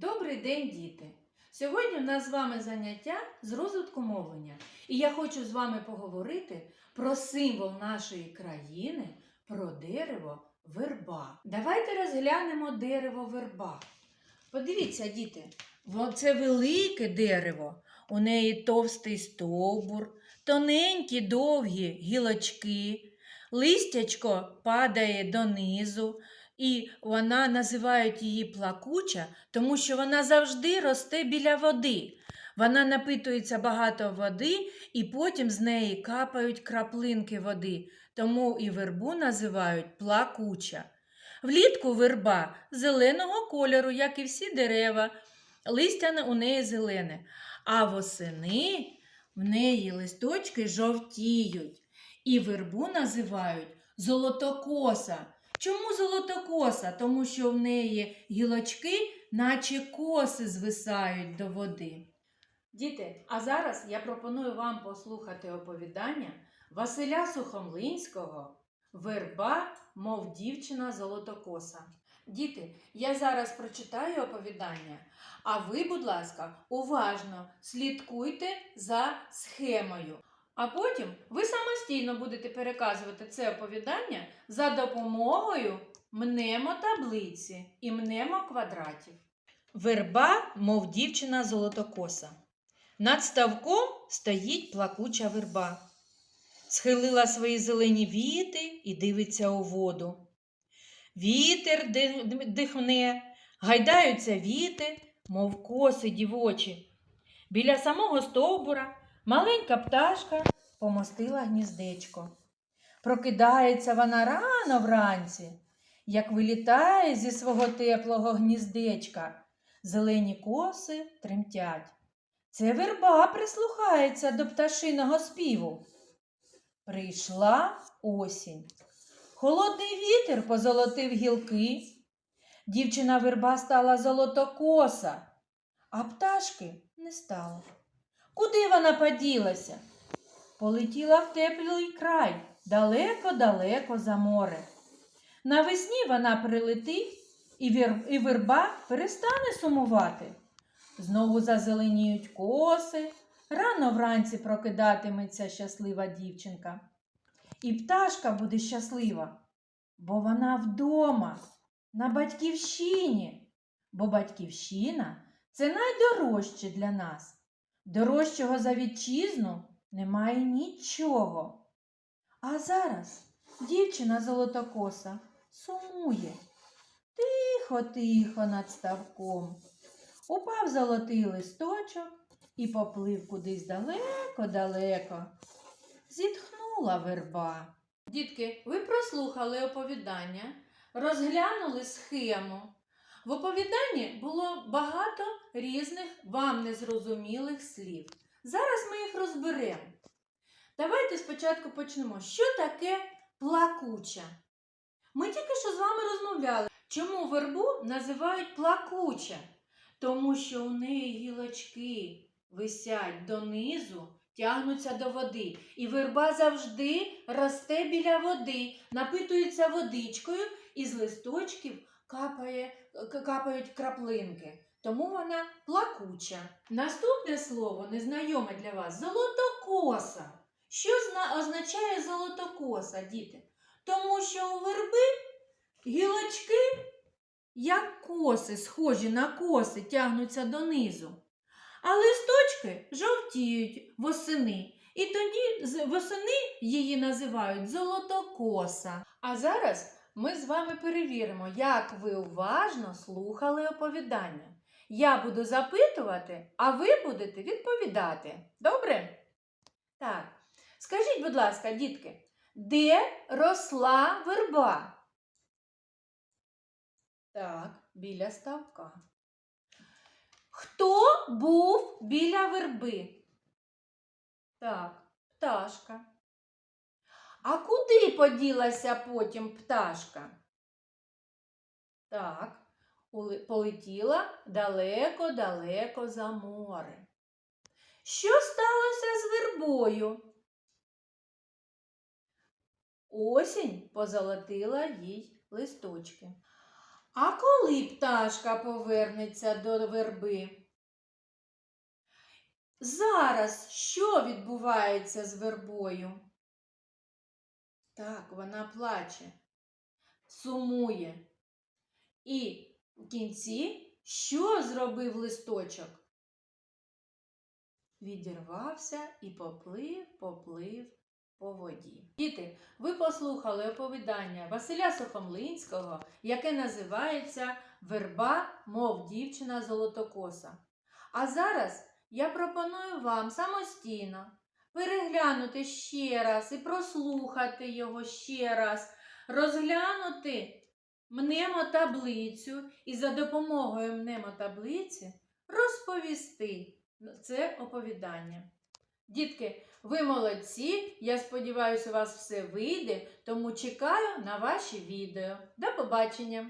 Добрий день, діти! Сьогодні в нас з вами заняття з розвитку мовлення. І я хочу з вами поговорити про символ нашої країни, про дерево верба. Давайте розглянемо дерево верба. Подивіться, діти, це велике дерево. У неї товстий стовбур, тоненькі довгі гілочки, листячко падає донизу, і вона називають її плакуча, тому що вона завжди росте біля води. Вона напитується багато води, і потім з неї капають краплинки води, тому і вербу називають плакуча. Влітку верба зеленого кольору, як і всі дерева, листя у неї зелене, а восени в неї листочки жовтіють. І вербу називають золотокоса. Чому золотокоса? Тому що в неї гілочки, наче коси звисають до води. Діти, а зараз я пропоную вам послухати оповідання Василя Сухомлинського Верба, мов дівчина золотокоса. Діти, я зараз прочитаю оповідання, а ви, будь ласка, уважно слідкуйте за схемою. А потім ви самостійно будете переказувати це оповідання за допомогою мнемотаблиці і мнемоквадратів. Верба, мов дівчина золотокоса. Над ставком стоїть плакуча верба. Схилила свої зелені віти і дивиться у воду. Вітер дихне, гайдаються віти, мов коси дівочі. Біля самого стовбура маленька пташка помостила гніздечко. Прокидається вона рано вранці, як вилітає зі свого теплого гніздечка. Зелені коси тремтять. Це верба прислухається до пташиного співу. Прийшла осінь. Холодний вітер позолотив гілки. Дівчина верба стала золотокоса, а пташки не стало. Куди вона поділася? Полетіла в теплий край, далеко-далеко за море. Навесні вона прилетить, і, верба перестане сумувати. Знову зазеленіють коси, рано вранці прокидатиметься щаслива дівчинка. І пташка буде щаслива, бо вона вдома, на батьківщині, бо батьківщина це найдорожче для нас. Дорожчого за вітчизну немає нічого. А зараз дівчина золотокоса сумує. Тихо, тихо над ставком. Упав золотий листочок і поплив кудись далеко-далеко. Зітхнула верба. Дітки, ви прослухали оповідання, розглянули схему. В оповіданні було багато різних вам незрозумілих слів. Зараз ми їх розберемо. Давайте спочатку почнемо. Що таке плакуча? Ми тільки що з вами розмовляли, чому вербу називають плакуча, тому що у неї гілочки висять донизу, тягнуться до води. І верба завжди росте біля води, напитується водичкою і з листочків капає, капають краплинки. Тому вона плакуча. Наступне слово, незнайоме для вас, золотокоса. Що зна- означає золотокоса, діти? Тому що у верби гілочки, як коси, схожі на коси, тягнуться донизу. А листочки жовтіють восени. І тоді восени її називають золотокоса. А зараз ми з вами перевіримо, як ви уважно слухали оповідання. Я буду запитувати, а ви будете відповідати. Добре? Так. Скажіть, будь ласка, дітки, де росла верба? Так, біля ставка. Хто був біля верби? Так, пташка. А куди поділася потім пташка? Так, полетіла далеко-далеко за море. Що сталося з вербою? Осінь позолотила їй листочки. А коли пташка повернеться до верби? Зараз що відбувається з вербою? Так, вона плаче, сумує. І в кінці що зробив листочок? Відірвався і поплив, поплив по воді. Діти, ви послухали оповідання Василя Сухомлинського, яке називається Верба, мов дівчина золотокоса. А зараз я пропоную вам самостійно переглянути ще раз і прослухати його ще раз, розглянути мнемотаблицю і за допомогою мнемотаблиці розповісти це оповідання. Дітки, ви молодці. Я сподіваюся, у вас все вийде, тому чекаю на ваші відео. До побачення!